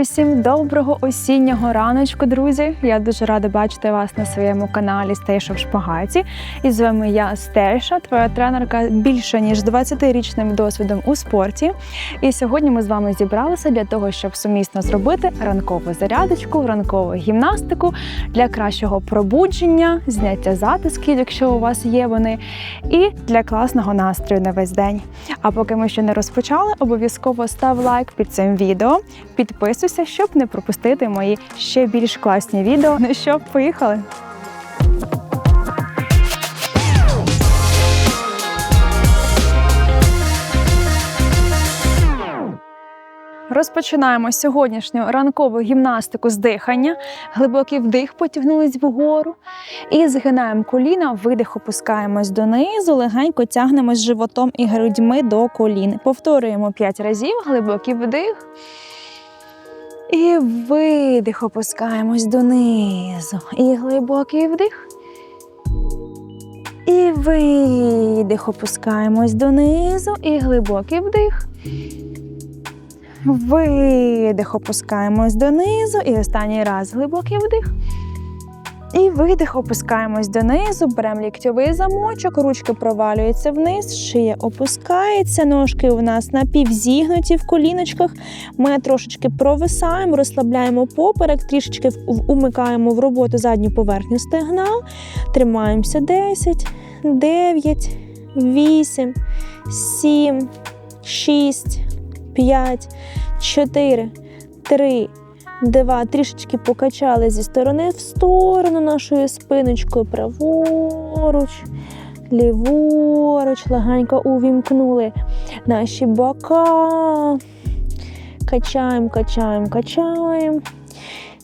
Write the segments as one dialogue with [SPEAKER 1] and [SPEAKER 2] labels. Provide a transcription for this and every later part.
[SPEAKER 1] Усім доброго осіннього раночку, друзі! Я дуже рада бачити вас на своєму каналі Стейша в Шпагаті. І з вами я Стейша, твоя тренерка більше ніж 20-річним досвідом у спорті. І сьогодні ми з вами зібралися для того, щоб сумісно зробити ранкову зарядочку, ранкову гімнастику для кращого пробудження, зняття затисків, якщо у вас є вони, і для класного настрою на весь день. А поки ми ще не розпочали, обов'язково став лайк під цим відео, підписуйся, щоб не пропустити мої ще більш класні відео. Ну що, поїхали! Розпочинаємо сьогоднішню ранкову гімнастику з дихання. Глибокий вдих, потягнулись вгору. І згинаємо коліна, видих, опускаємось донизу, легенько тягнемось животом і грудьми до колін. Повторюємо 5 разів, глибокий вдих. І видих, опускаємось донизу. І глибокий вдих. І видих, опускаємось донизу. І глибокий вдих. Видих, опускаємось донизу. І останній раз глибокий вдих. І видих, опускаємось донизу, беремо ліктьовий замочок, ручки провалюються вниз, шия опускається, ножки у нас напівзігнуті в коліночках. Ми трошечки провисаємо, розслабляємо поперек, трішечки умикаємо в роботу задню поверхню стегна. Тримаємося 10, 9, 8, 7, 6, 5, 4, 3, Два, трішечки покачали зі сторони в сторону нашою спиночкою, праворуч, ліворуч, легенько увімкнули наші бока. Качаємо, качаємо, качаємо.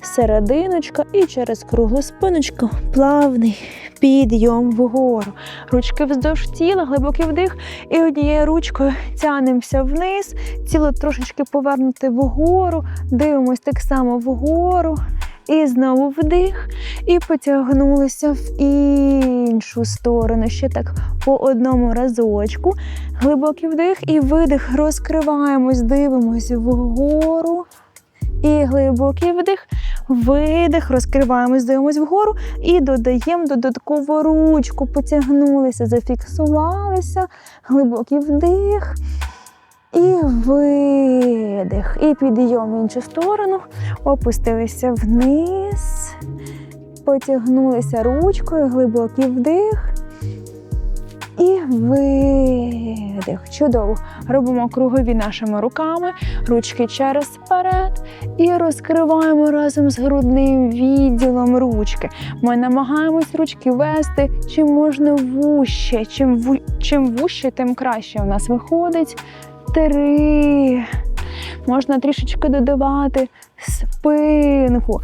[SPEAKER 1] Серединочка і через круглу спиночку плавний підйом вгору. Ручки вздовж тіла, глибокий вдих. І однією ручкою тянемося вниз, тіло трошечки повернути вгору, дивимось так само вгору. І знову вдих. І потягнулися в іншу сторону. Ще так по одному разочку. Глибокий вдих і видих. Розкриваємось, дивимось вгору. І глибокий вдих, видих, розкриваємось, дивимось вгору і додаємо додаткову ручку. Потягнулися, зафіксувалися, глибокий вдих. І видих. І підйом в іншу сторону. Опустилися вниз, потягнулися ручкою, глибокий вдих. І видих. Чудово. Робимо кругові нашими руками, ручки через вперед. І розкриваємо разом з грудним відділом ручки. Ми намагаємось ручки вести чим можна вуще. Чим, ву... чим вуще, тим краще у нас виходить. Три. Можна трішечки додавати спинку.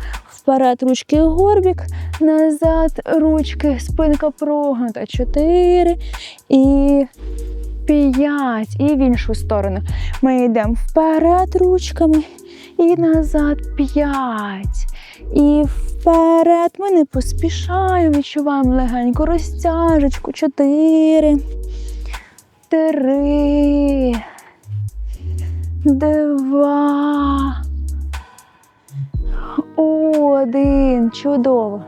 [SPEAKER 1] Вперед ручки горбік, назад ручки, спинка прогнута. Чотири і п'ять. І в іншу сторону. Ми йдемо вперед ручками і назад п'ять. І вперед ми не поспішаємо, відчуваємо легеньку розтяжечку. Чотири. Три. Два. Один. Чудово.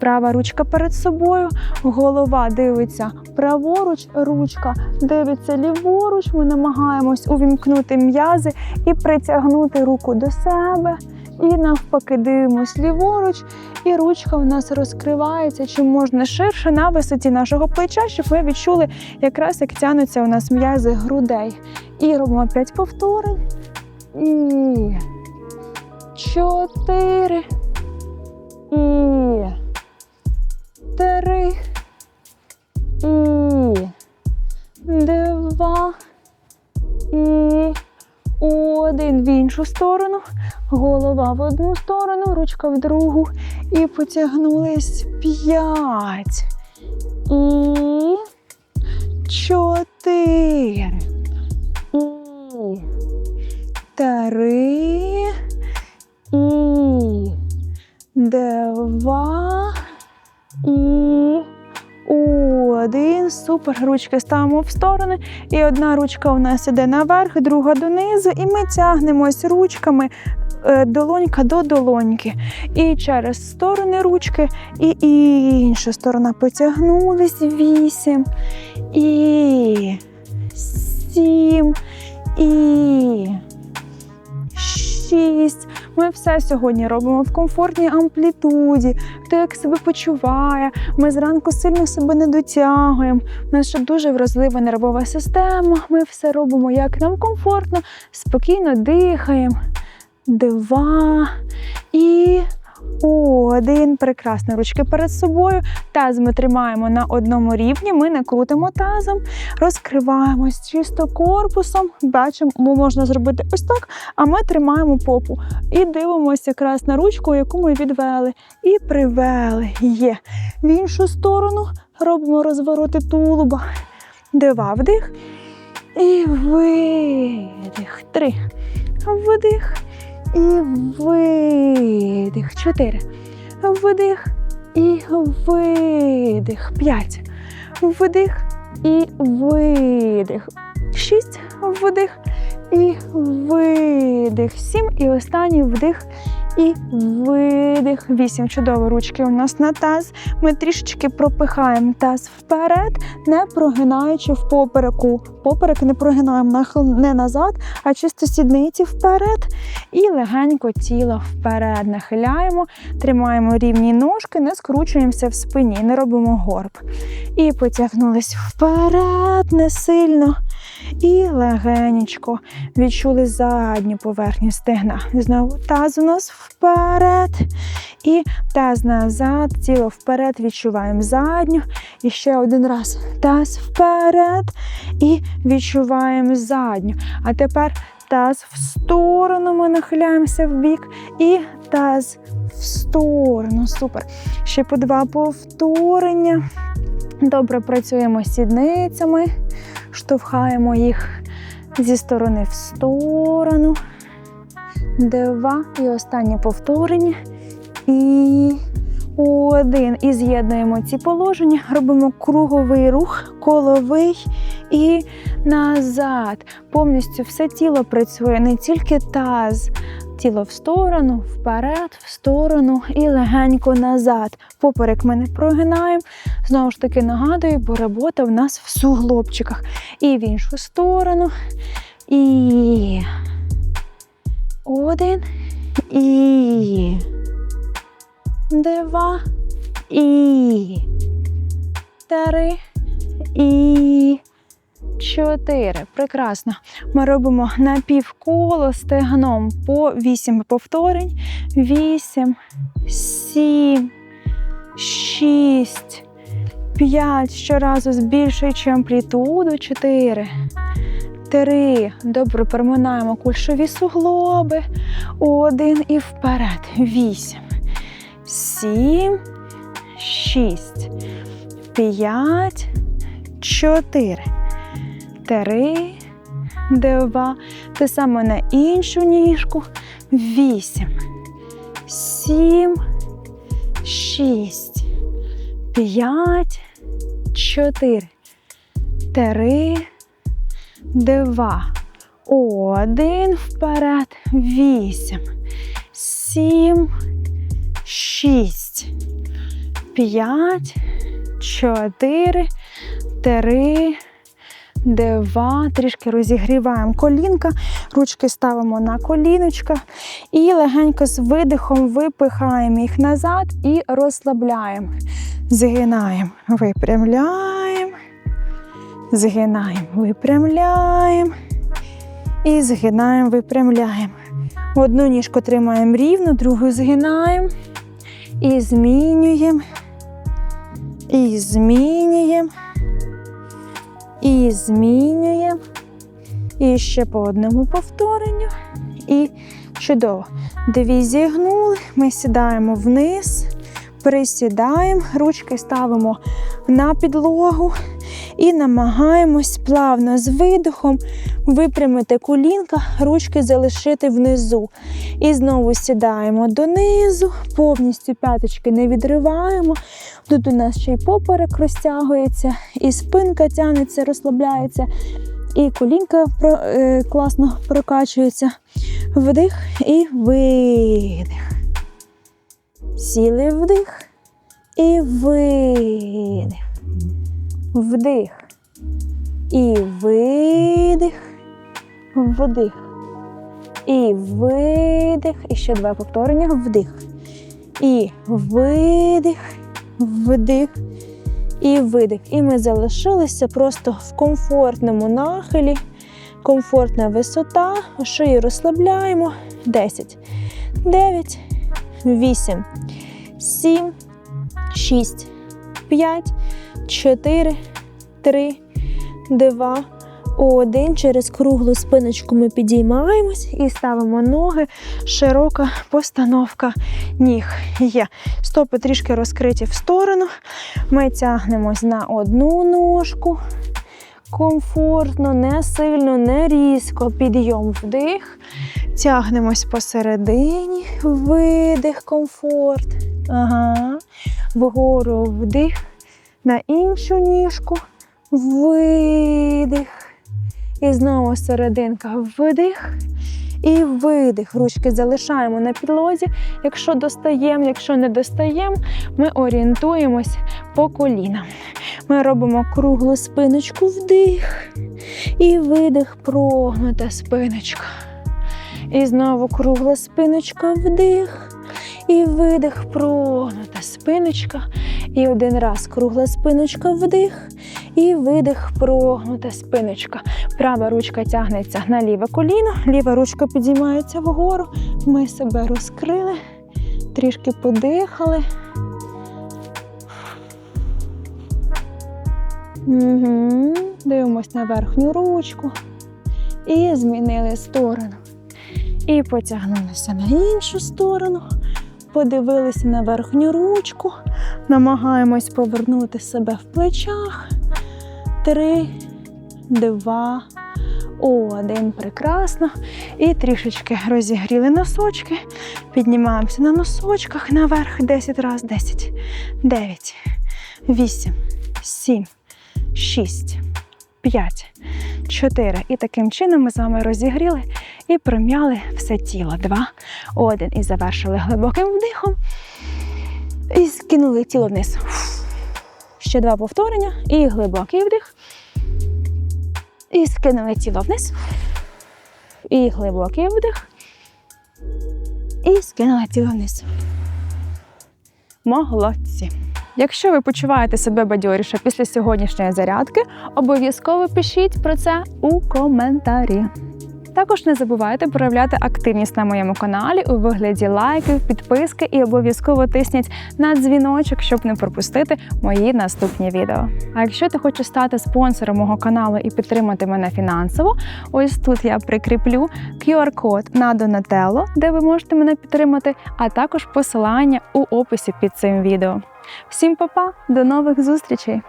[SPEAKER 1] Права ручка перед собою, голова дивиться праворуч, ручка дивиться ліворуч. Ми намагаємось увімкнути м'язи і притягнути руку до себе. І навпаки, дивимось ліворуч, і ручка у нас розкривається чим можна ширше на висоті нашого плеча, щоб ми відчули, якраз як тянуться у нас м'язи грудей. І робимо 5 повторень. І чотири. Іншу сторону. Голова в одну сторону, ручка в другу. І потягнулись п'ять. І чотири. І три. І два. Супер. Ручки ставимо в сторони. І одна ручка у нас іде наверх, друга донизу. І ми тягнемось ручками е, долонька до долоньки. І через сторони ручки, і інша сторона потягнулись. Вісім. І сім. І шість. Ми все сьогодні робимо в комфортній амплітуді. Хто як себе почуває. Ми зранку сильно себе не дотягуємо. У нас ще дуже вразлива нервова система. Ми все робимо як нам комфортно, спокійно дихаємо. Два і один. Прекрасно. Ручки перед собою. Таз ми тримаємо на одному рівні. Ми не крутимо тазом, розкриваємось чисто корпусом. Бачимо, можна зробити ось так, а ми тримаємо попу і дивимося якраз на ручку, яку ми відвели. І привели. Є. В іншу сторону робимо розвороти тулуба. Два вдих. І видих. Три. Вдих. І видих. Чотири. Вдих. І видих. П'ять. Вдих. І видих. Шість. Вдих. І видих. Сім. І останній вдих. І видих. Вісім. Чудово. Ручки у нас на таз. Ми трішечки пропихаємо таз вперед, не прогинаючи в попереку. Поперек не прогинаємо нахил не назад, а чисто сідниці вперед. І легенько тіло вперед нахиляємо, тримаємо рівні ножки, не скручуємося в спині, не робимо горб. І потягнулись вперед, не сильно. І легенечко відчули задню поверхню стегна. Знову таз у нас вперед. І таз назад, тіло вперед, відчуваємо задню. І ще один раз. Таз вперед. І відчуваємо задню. А тепер таз в сторону, ми нахиляємося в бік. І таз в сторону. Супер. Ще по два повторення. Добре працюємо сідницями, штовхаємо їх зі сторони в сторону. Два. І останнє повторення. І один. І з'єднуємо ці положення, робимо круговий рух, коловий і назад. Повністю все тіло працює, не тільки таз. Тіло в сторону, вперед, в сторону і легенько назад. Поперек ми не прогинаємо. Знову ж таки нагадую, бо робота в нас в суглобчиках. І в іншу сторону. І один. І два. І три. І чотири. Прекрасно. Ми робимо напівколо стегном по вісім повторень. Вісім, сім, шість, п'ять. Щоразу збільшуючи амплітуду. Чотири. Три. Добре, проминаємо кульшові суглоби. Один і вперед. Вісім. Сім. Шість. П'ять. Чотири. Три. Два. Те саме на іншу ніжку. Вісім. Сім. Шість. П'ять. Чотири. Три. Два. Один вперед. Вісім. Сім. Шість. П'ять. Чотири. Три. Два. Трішки розігріваємо колінка. Ручки ставимо на коліночка. І легенько з видихом випихаємо їх назад і розслабляємо. Згинаємо. Випрямляємо. Згинаємо, випрямляємо. І згинаємо, випрямляємо. Одну ніжку тримаємо рівно, другу згинаємо. І змінюємо. І змінюємо. І змінюємо. І ще по одному повторенню. І чудово. Дві зігнули. Ми сідаємо вниз, присідаємо, ручки ставимо на підлогу. І намагаємось плавно з видихом випрямити колінка, ручки залишити внизу. І знову сідаємо донизу, повністю п'яточки не відриваємо. Тут у нас ще й поперек розтягується, і спинка тягнеться, розслабляється, і колінка е, класно прокачується. Вдих і видих. Сіли вдих і видих. Вдих. І видих. Вдих. І видих. І ще два повторення. Вдих. І видих. Вдих. І видих. І ми залишилися просто в комфортному нахилі. Комфортна висота. Шию розслабляємо. 10, 9, 8, 7, 6, 5, 4, 3, 2, 1. Через круглу спиночку ми підіймаємось і ставимо ноги. Широка постановка ніг. Є. Стопи трішки розкриті в сторону. Ми тягнемось на одну ножку. Комфортно, не сильно, не різко. Підйом вдих. Тягнемось посередині. Видих, комфорт. Ага. Вгору вдих. На іншу ніжку. Видих. І знову серединка. Вдих. І видих. Ручки залишаємо на підлозі. Якщо достаємо, якщо не достаємо, ми орієнтуємось по колінам. Ми робимо круглу спиночку вдих. І видих, прогнута спиночка. І знову кругла спиночка вдих. І видих, прогнута спиночка. І один раз кругла спиночка вдих. І видих, прогнута спиночка. Права ручка тягнеться на ліве коліно, ліва ручка підіймається вгору. Ми себе розкрили, трішки подихали. Угу. Дивимось на верхню ручку. І змінили сторону. І потягнулися на іншу сторону. Подивилися на верхню ручку. Намагаємось повернути себе в плечах. Три, два, один. Прекрасно. І трішечки розігріли носочки. Піднімаємося на носочках наверх. 10 разів. 10, 9, 8, 7, 6, 5, 4. І таким чином ми з вами розігріли і пром'яли все тіло. Два, один. І завершили глибоким вдихом. І скинули тіло вниз. Ще два повторення. І глибокий вдих. І скинули тіло вниз. І глибокий вдих. І скинули тіло вниз. Молодці. Якщо ви почуваєте себе бадьоріше після сьогоднішньої зарядки, обов'язково пишіть про це у коментарі. Також не забувайте проявляти активність на моєму каналі у вигляді лайків, підписки і обов'язково тисніть на дзвіночок, щоб не пропустити мої наступні відео. А якщо ти хочеш стати спонсором мого каналу і підтримати мене фінансово, ось тут я прикріплю QR-код на Donatello, де ви можете мене підтримати, а також посилання у описі під цим відео. Всім па-па, до нових зустрічей!